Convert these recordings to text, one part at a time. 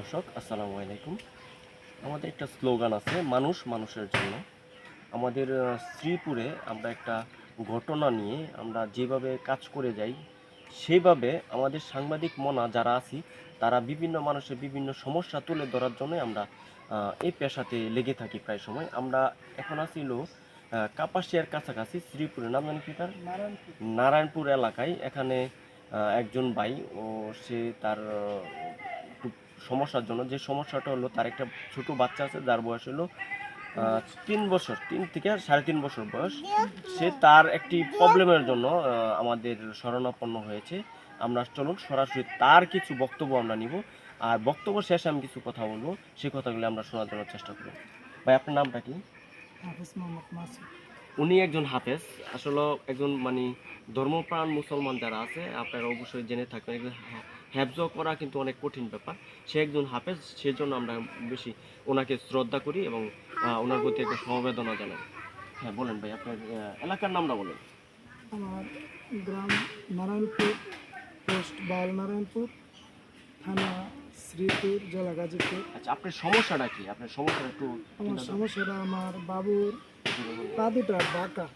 দর্শক আসসালামু আলাইকুম। আমাদের একটা স্লোগান আছে মানুষ মানুষের জন্য। আমাদের শ্রীপুরে আমরা একটা ঘটনা নিয়ে আমরা যেভাবে কাজ করে যাই সেইভাবে আমাদের সাংবাদিক মনা যারা আছি তারা বিভিন্ন মানুষের বিভিন্ন সমস্যা তুলে ধরার জন্য আমরা এই পেশাতে লেগে থাকি প্রায় সময়। আমরা এখন আসিল কাপাসিয়ার কাছাকাছি শ্রীপুরে। নাম জানি কি তার? নারায়ণপুর। এলাকায়। এখানে একজন ভাই ও সে তার সমস্যার জন্য যে সমস্যাটা হলো তার একটা ছোট বাচ্চা আছে যার বয়স হলো তিন বছর তিন থেকে সাড়ে তিন বছর বয়স। সে তার একটি প্রবলেমের জন্য আমাদের শরণাপন্ন হয়েছে। আমরা চলুন সরাসরি তার কিছু বক্তব্য আমরা নিব। আর বক্তব্য শেষে আমি কিছু কথা বলব সেই কথাগুলো আমরা শোনার জন্য চেষ্টা করব। ভাই আপনার নামটা কি? উনি একজন হাফেজ। আসলে একজন মানে ধর্মপ্রাণ মুসলমান যারা আছে আপনারা অবশ্যই জেনে থাকবেন হ্যাবজ করা কিন্তু অনেক কঠিন ব্যাপার। সে একজন হাফেজ সেজন্য আমরা বেশি ওনাকে শ্রদ্ধা করি এবং ওনার প্রতি একটা সমবেদনা জানাই। হ্যাঁ বলেন ভাই আপনার এলাকার নামটা বলেন। আমার গ্রাম নারায়ণপুর পোস্ট বাল নারায়ণপুর থানা শ্রীপুর জেলা গাজীপুর। আচ্ছা আপনার সমস্যাটা কি? আপনার সমস্যাটা একটু আমার সমস্যাটা আমার বাবুর পা দুটার ঢাকা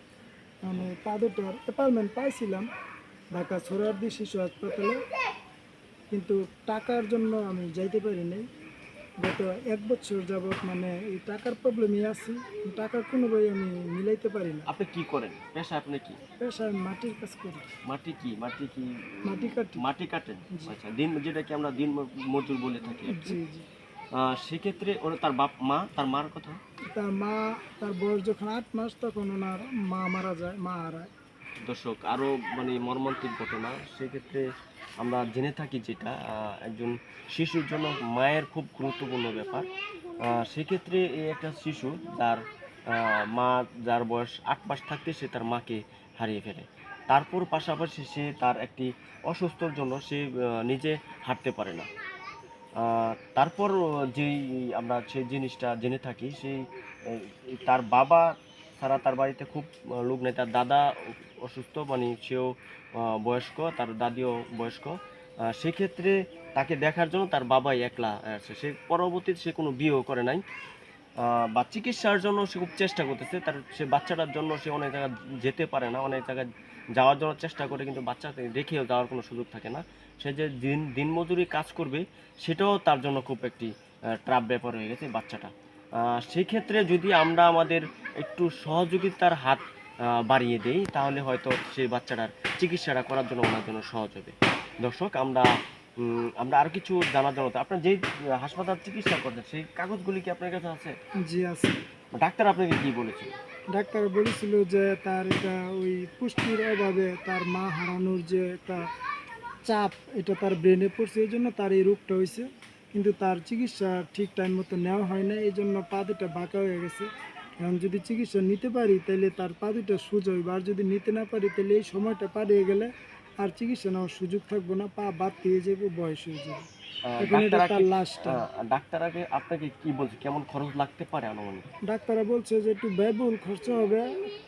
আমি পা দুটার অ্যাপার্টমেন্ট পাইছিলাম ঢাকা সোহরার্দি শিশু হাসপাতালে। কিন্তু টাকার জন্য আমি যাইতে পারি পারিনি গত এক বছর যাবৎ মানে এই টাকার প্রবলেমই আছি টাকার কোনোভাবে আমি মিলাইতে পারি না। আপনি কি করেন? পেশা আপনি কি? পেশায় মাটির কাজ করি। মাটি কি? মাটি কি? মাটি কাটি। মাটি কাটেন? আচ্ছা দিন যেটাকে আমরা দিন মজুর বলে থাকি জি জি। সেক্ষেত্রে ওরা তার বাপ মা তার মার কথা? তার মা তার বয়স যখন আট মাস তখন ওনার মা মারা যায় মা হারায়। দর্শক আরও মানে মর্মান্তিক ঘটনা সেক্ষেত্রে আমরা জেনে থাকি যেটা একজন শিশুর জন্য মায়ের খুব গুরুত্বপূর্ণ ব্যাপার। সেক্ষেত্রে এই একটা শিশু আহ, মা যার বয়স আট মাস থাকতে সে তার মাকে হারিয়ে ফেলে। তারপর পাশাপাশি সে তার একটি অসুস্থর জন্য সে নিজে হাঁটতে পারে না। তারপর যেই আমরা সেই জিনিসটা জেনে থাকি সেই তার বাবা ছাড়া তার বাড়িতে খুব লোক নেই। তার দাদা অসুস্থ মানে সেও বয়স্ক, তার দাদিও বয়স্ক। সেক্ষেত্রে তাকে দেখার জন্য তার বাবাই একলা আছে। সে পরবর্তীতে সে কোনো বিয়েও করে নাই। বা চিকিৎসার জন্য সে খুব চেষ্টা করতেছে। তার, সে বাচ্চাটার জন্য সে অনেক জায়গায় যেতে পারে না, অনেক জায়গায় যাওয়ার জন্য চেষ্টা করে, কিন্তু বাচ্চাকে রেখেও যাওয়ার কোনো সুযোগ থাকে না। সে যে দিন, দিনমজুরি কাজ করবে, সেটাও তার জন্য খুব একটি ট্রাপ ব্যাপার হয়ে গেছে বাচ্চাটা। সেক্ষেত্রে যদি আমরা আমাদের একটু সহযোগিতার হাত বাড়িয়ে দেই তাহলে হয়তো সেই বাচ্চাটার চিকিৎসাটা করার জন্য ওনার জন্য সহজ হবে। দর্শক আমরা আমরা আর কিছু জানার জন্য আপনার যেই হাসপাতাল চিকিৎসা করছেন সেই কাগজগুলি কি আপনার কাছে আছে? জি আছে। ডাক্তার আপনাকে কি বলেছে ডাক্তার বলেছিল যে তার এটা ওই পুষ্টির অভাবে তার মা হারানোর যে একটা চাপ এটা তার ব্রেনে পড়ছে এই জন্য তার এই রোগটা হয়েছে। কিন্তু তার চিকিৎসা ঠিক টাইম মতো নেওয়া হয় না এই জন্য পা দুটা বাঁকা হয়ে গেছে। এখন যদি চিকিৎসা নিতে পারি তাহলে তার পা দুটা সোজা হইবে। আর যদি নিতে না পারি তাহলে এই সময়টা পার হয়ে গেলে আর চিকিৎসা নেওয়ার সুযোগ থাকবে না পা বাদ হয়ে যাবে বয়স হয়ে যাবে। এখন এটা ডাক্তার তার লাস্টটা ডাক্তার আগে আপনাকে কি বলছে? কেমন খরচ লাগতে পারে আনুমানিক? ডাক্তাররা বলছে যে একটু ব্যয়বহুল খরচ হবে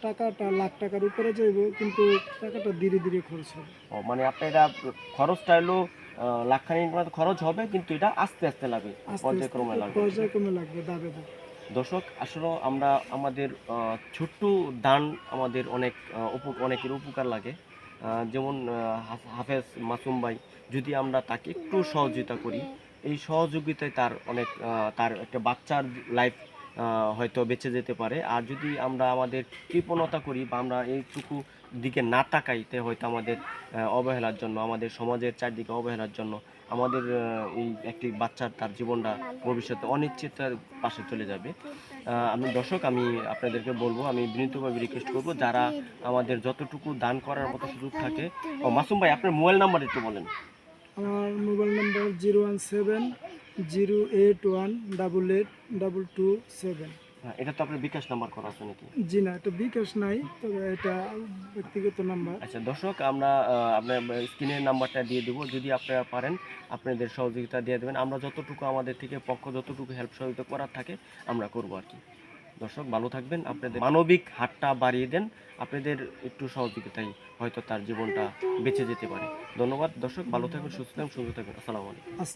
টাকাটা লাখ টাকার উপরে যাইব কিন্তু টাকাটা ধীরে ধীরে খরচ হবে। ও, মানে আপনার এটা খরচটা লাখখানিক খরচ হবে কিন্তু এটা আস্তে আস্তে লাগবে পর্যায়ক্রমে লাগবে। পর্যায়ক্রমে লাগবে দাবে দাবে। দর্শক, আসলে আমরা আমাদের ছোট্ট দান আমাদের অনেক অনেকের উপকার লাগে। যেমন হাফেজ মাসুম ভাই, যদি আমরা তাকে একটু সহযোগিতা করি, এই সহযোগিতায় তার অনেক তার একটা বাচ্চার লাইফ হয়তো বেঁচে যেতে পারে। আর যদি আমরা আমাদের কৃপণতা করি বা আমরা এইটুকু দিকে না তাকাইতে হয়তো আমাদের অবহেলার জন্য, আমাদের সমাজের চারদিকে অবহেলার জন্য, আমাদের এই একটি বাচ্চার তার জীবনটা ভবিষ্যতে অনিশ্চিতার পাশে চলে যাবে। আমি দর্শক, আমি আপনাদেরকে বলব, আমি বিনীতভাবে রিকোয়েস্ট করব, যারা আমাদের যতটুকু দান করার মতো সুযোগ থাকে, ও মাসুম ভাই, আপনার মোবাইল নাম্বার একটু বলেন। আমার mobile number zero one seven zero eight one double eight double two seven. হ্যাঁ, এটা তো আপনার বিকাশ নাম্বার করা আছে নাকি? জি না এটা বিকাশ নাই তবে এটা ব্যক্তিগত নাম্বার। আচ্ছা দর্শক আমরা আপনার স্ক্রিনের নাম্বারটা দিয়ে দেবো। যদি আপনারা পারেন আপনাদের সহযোগিতা দিয়ে দেবেন। আমরা যতটুকু আমাদের থেকে পক্ষ যতটুকু হেল্প সহযোগিতা করার থাকে আমরা করব আর কি। দর্শক ভালো থাকবেন। আপনাদের মানবিক হাতটা বাড়িয়ে দেন। আপনাদের একটু সহযোগিতাই হয়তো তার জীবনটা বেঁচে যেতে পারে। ধন্যবাদ। দর্শক ভালো থাকবেন সুস্থ থাকবেন সুন্দর থাকবেন। আসসালামু আলাইকুম।